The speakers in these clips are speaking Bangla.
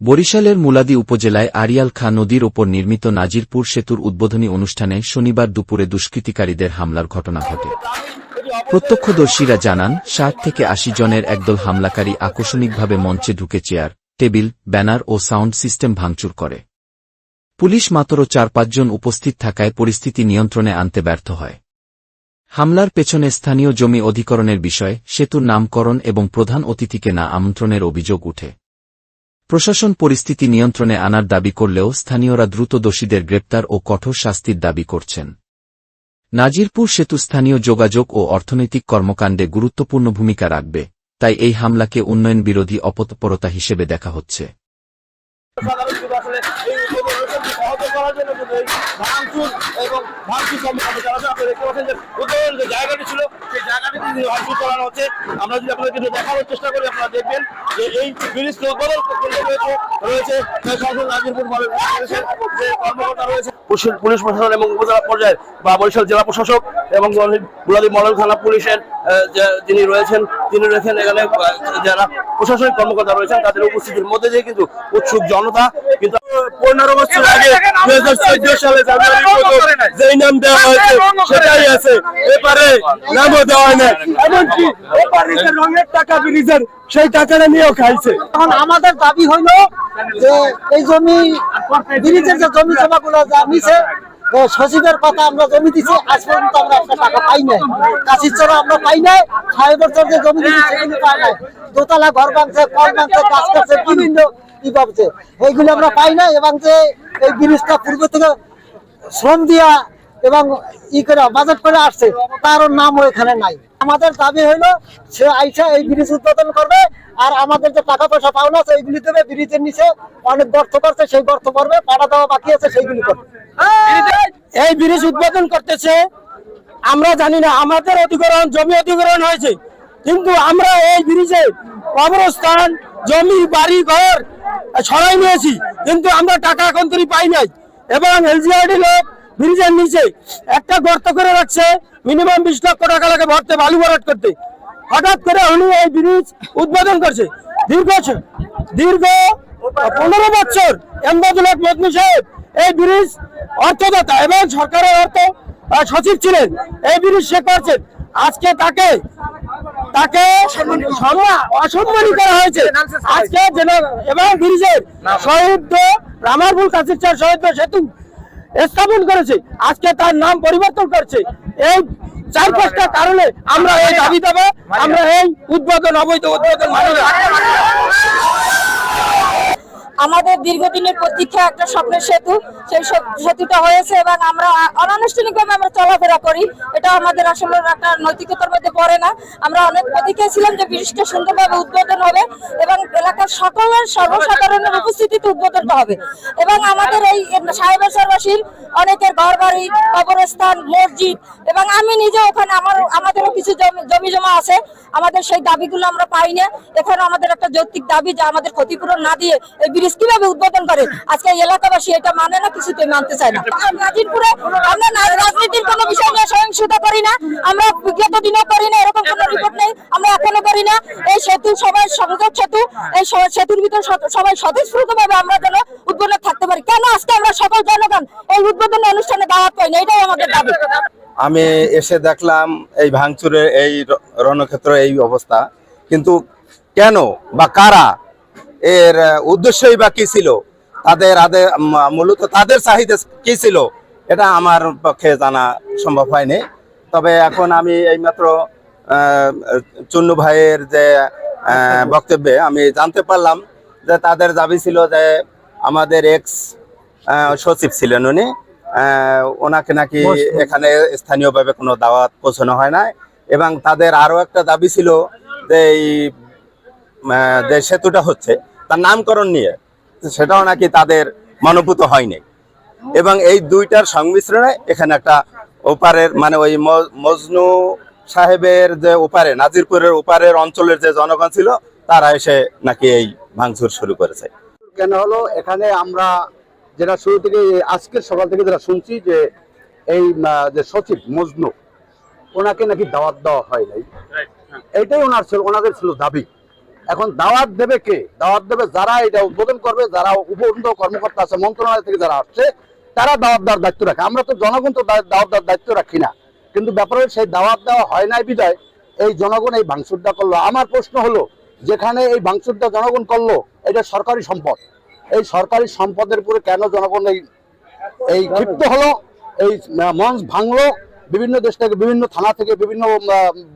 বরিশালের মুলাদি উপজেলায় আরিয়াল খা নদীর ওপর নির্মিত নাজিরপুর সেতুর উদ্বোধনী অনুষ্ঠানে শনিবার দুপুরে দুষ্কৃতিকারীদের হামলার ঘটনা ঘটে। প্রত্যক্ষদর্শীরা জানান ষাট থেকে আশি জনের একদল হামলাকারী আকস্মিকভাবে মঞ্চে ঢুকে চেয়ার, টেবিল, ব্যানার ও সাউন্ড সিস্টেম ভাঙচুর করে। পুলিশ মাত্র চার পাঁচজন উপস্থিত থাকায় পরিস্থিতি নিয়ন্ত্রণে আনতে ব্যর্থ হয়। হামলার পেছনে স্থানীয় জমি অধিকরণের বিষয়, সেতুর নামকরণ এবং প্রধান অতিথিকে না আমন্ত্রণের অভিযোগ উঠে। প্রশাসন পরিস্থিতি নিয়ন্ত্রণে আনার দাবি করলেও স্থানীয়রা দ্রুত দোষীদের গ্রেপ্তার ও কঠোর শাস্তির দাবি করছেন। নাজিরপুর সেতু স্থানীয় যোগাযোগ ও অর্থনৈতিক কর্মকাণ্ডে গুরুত্বপূর্ণ ভূমিকা রাখবে, তাই এই হামলাকে উন্নয়ন বিরোধী অপতৎপরতা হিসেবে দেখা হচ্ছে। রয়েছে পুলিশ- প্রশাসন এবং উপজেলা পর্যায়ে বা বরিশাল জেলা প্রশাসক এবং মডেল থানা পুলিশের যিনি রয়েছেন তিনি রয়েছেন এখানে যারা প্রশাসনিক কর্মকর্তা রয়েছেন তাদের উপস্থিতির মধ্যে দিয়ে কিন্তু উৎসুক জনতা কিন্তু পনেরো বছর আগে দুই হাজার চোদ্দ সালে যেই নাম দেওয়া হয়েছে সেটাই আছে। এবারে নামও দেওয়া হয় না এমনকি রঙের টাকা ব্রিজের সেই টাকাটা নিয়েও খাইছে। এখন আমাদের দাবি হইল যে এই জমি ব্রিজের যে জমি জমা গুলো যা নিছে সচিবের কথা আমরা জমি দিছি, আজ পর্যন্ত আমরা একটা টাকা পাই নাই। কাশির চড়া আমরা পাই নাই, সাহেবের চর জমি দিছি সেগুলো পাই নাই। দোতলা ঘর বানছে কল বানছে গাছ কাটছে, বিভিন্ন কি ভাবছে। এইগুলো আমরা পাই নাই এবং যে এই ব্রিজটা পূর্ব থেকে শ্রম দিয়া এবং ই করে বাজেট করে আসছে তার নামও এখানে নাই। আমাদের দাবি হইল সে আইসা এই ব্রিজ উদ্বোধন করবে, আর আমাদের যে টাকা পয়সা পাওনা আছে এইগুলি দেবে, ব্রিজের নিচে অনেক গর্ত করছে, সেই গর্ত করবে, পাড়া দেওয়া বাকি আছে, সেইগুলি করবে। এই ব্রিজ উদ্বোধন করতেছে। আমরা জানি না, আমাদের অধিগ্রহণ জমি অধিগ্রহণ হয়েছে। কিন্তু আমরা এই ব্রিজে কবরস্থান, জমি, বাড়ি, ঘর সরাই নিয়েছি। কিন্তু আমরা টাকা এখন তৈরি পাই নাই। এবং এলজিআরডি লোক ব্রিজের নিচে একটা গর্ত করে রাখছে, মিনিমাম বিশ লক্ষ টাকা লাগে ভরতে, বালু ভরাট করতে। হঠাৎ করে উনি এই ব্রিজ উদ্বোধন করছে। দীর্ঘ দীর্ঘ পনেরো বছর এমদাদুল মদনী সাহেব এই ব্রিজ অর্থদাতা এবং সরকারের অর্থ সচিব ছিলেন এই ব্রিজ সে করছেন আজকে তাকে তাকে সম্মান- অসম্মানী করা হয়েছে। আজকে এবং ব্রিজের শহীদ রামারপুর কাছের চার শহীদ সেতু স্থাপন করেছে। আজকে তার নাম পরিবর্তন করছে। এই চার পাঁচটা কারণে আমরা এই দাবি দেবো। আমরা এই উদ্বোধন, অবৈধ উদ্বোধন মানি। আমাদের দীর্ঘদিনের প্রতীক্ষা একটা স্বপ্নের সেতু। সেই সেতুটা হয়েছে এবং আমরা অনানুষ্ঠানিকভাবে আমরা চলাফেরা করি। এটা আমাদের আসলে একটা নৈতিকতার মধ্যে পড়ে না। আমরা অনেক প্রতীক্ষায় ছিলাম যে ব্রিজটা সুন্দরভাবে উদ্বোধন হবে এবং এলাকার সকলের সর্বসাধারণের উপস্থিতিতে উদ্বোধনটা হবে। এবং আমাদের এই সাহেবের সর্বাসীর অনেকের ঘর বাড়ি কবরস্থান, মসজিদ এবং আমি নিজে ওখানে আমার আমাদেরও কিছু জমি- জমি জমা আছে। আমাদের সেই দাবিগুলো আমরা পাই না। এখানে আমাদের একটা যৌক্তিক দাবি যে আমাদের ক্ষতিপূরণ না দিয়ে এই ব্রিজ কীভাবে উদ্বোধন করে? আজকে এলাকাবাসী এটা মানে না, কিছুতে মানতে চায় না। নাজিরপুরে আমরা রাজনীতির কোনো বিষয় নিয়ে সহিংসতা করি না। আমরা বিগত দিনেও করি না, এরকম কোনো রিপোর্ট নেই। আমরা এখনও করি না। এই সেতু সবাই সংযোগ সেতু, এই সেতুর ভিতর সবাই স্বতঃস্ফূর্ত ভাবে আমরা যেন উদ্বোধন থাকতে পারি। কেন আজকে আমরা সকল জনগণ এই উদ্বোধন অনুষ্ঠানে দাওয়াত পাই না? এটাই আমাদের দাবি। আমি এসে দেখলাম এই ভাঙচুরের এই রণক্ষেত্র এই অবস্থা। কিন্তু কেন বা কারা এর উদ্দেশ্যই বা কি ছিল? তাদের আদে মূলত তাদের চাহিদা কি ছিল? এটা আমার পক্ষে জানা সম্ভব হয়নি। তবে এখন আমি এইমাত্র চুন্নু ভাইয়ের যে বক্তব্যে আমি জানতে পারলাম যে তাদের দাবি ছিল যে আমাদের এক্স সচিব ছিলেন উনি। ওনাকে নাকি এখানে স্থানীয়ভাবে কোনো দাওয়াত পৌঁছানো হয় না এবং তাদের আরও একটা দাবি ছিল যে এই যে সেতুটা হচ্ছে তার নামকরণ নিয়ে সেটাও নাকি তাদের মনোভূত হয়নি। এবং এই দুইটার সংমিশ্রণে এখানে একটা ওপারের মানে ওই মজনু সাহেবের যে ওপারে নাজিরপুরের ওপারের অঞ্চলের যে জনগণ ছিল তারা এসে নাকি এই ভাঙচুর শুরু করেছে। কেন হলো? এখানে আমরা যেটা শুরু থেকে আজকের সকাল থেকে যেটা শুনছি যে এই যে সচিব মজনু ওনাকে নাকি দাওয়াত দেওয়া হয় নাই। এটাই ওনার ছিল ওনাদের ছিল দাবি। এখন দাওয়াত দেবে কে? দাওয়াত দেবে যারা এটা উদ্বোধন করবে, যারা উপরন্ত কর্মকর্তা আছে, মন্ত্রণালয় থেকে যারা আসছে, তারা দাওয়াত দেওয়ার দায়িত্ব রাখে। আমরা তো জনগণ তো দাওয়াত দায়িত্ব রাখি না। কিন্তু ব্যাপারে সেই দাওয়াত দেওয়া হয় নাই বিদায়, এই জনগণ এই ভাঙচুরটা করল। আমার প্রশ্ন হলো, যেখানে এই ভাঙচুরটা জনগণ করল, এটা সরকারি সম্পদ। এই সরকারি সম্পদের উপরে কেন জনগণ এই এই ক্ষিপ্ত হলো, এই মঞ্চ ভাঙলো, বিভিন্ন দেশ থেকে, বিভিন্ন থানা থেকে, বিভিন্ন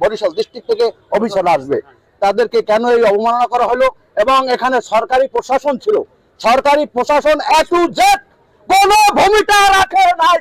বরিশাল ডিস্ট্রিক্ট থেকে অফিসার আসবে? তাদেরকে কেন এই অবমাননা করা হলো? এবং এখানে সরকারি প্রশাসন ছিল। সরকারি প্রশাসন এ টু জেড কোনো ভূমিকা রাখে নাই।